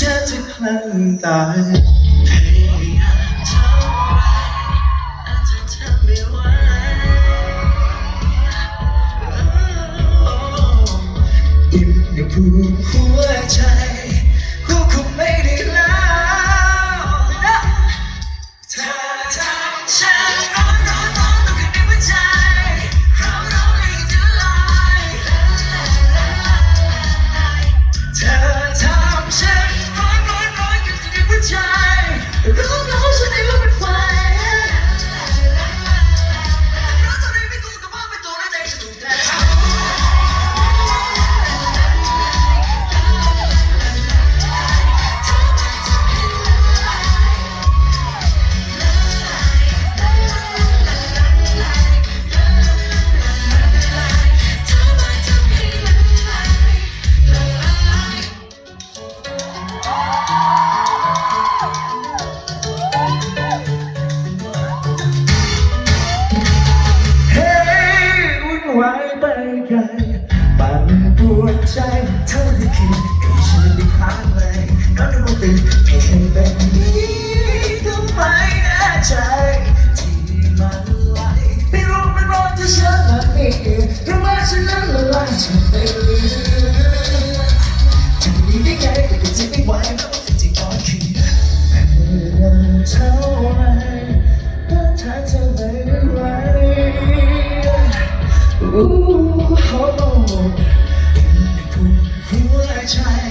ธอจะคลั่งตายพยายามเท่าไรอาจจะทำไม่ไหวอิ่มในภูมิหัว ฉันได้พักเลยก็นึกว่าเป็นเพียงแบบนี้ทำไมแน่ใจที่มันไหลไม่รู้เป็นร้อนที่ฉันละนี่เพราะว่าฉันนั้นละลายฉันไปเลยจะมีได้ไงแต่ก็จะไม่ไหวแล้วสิ่งที่ก่อนคือพยายามเท่าไรก็ทางเธอไม่ไหว Ooh, oh, หั ว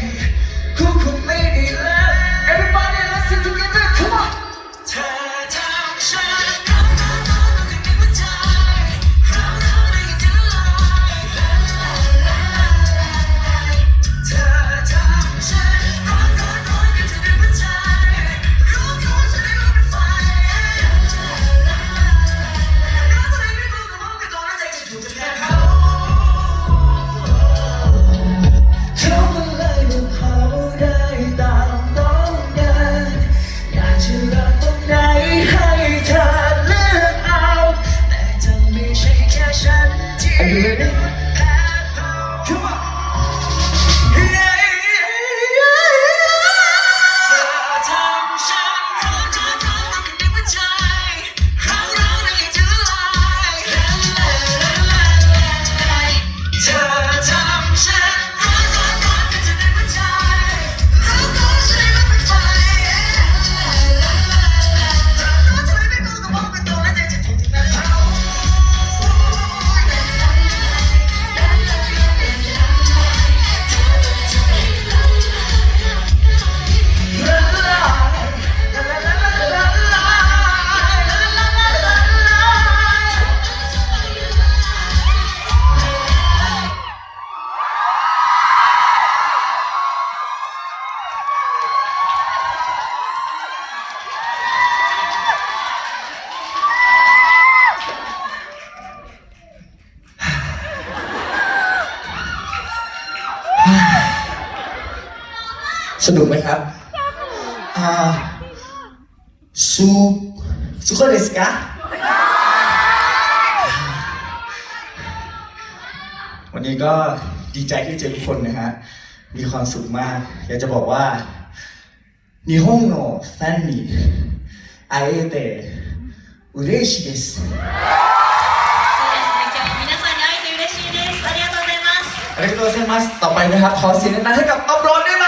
สนุกไหมครับอ่าซูซูโคเดสกะวันนี้ก็ดีใจที่เจอทุกคนนะฮะ มีความสุขมาก อยากจะบอกว่านิฮงโนแฟนมีอาเอเตอุเรชิเดสありがとうございます。ต่อไปนะครับ ขอเสียงนั้นให้กับอัพโรดได้ไหม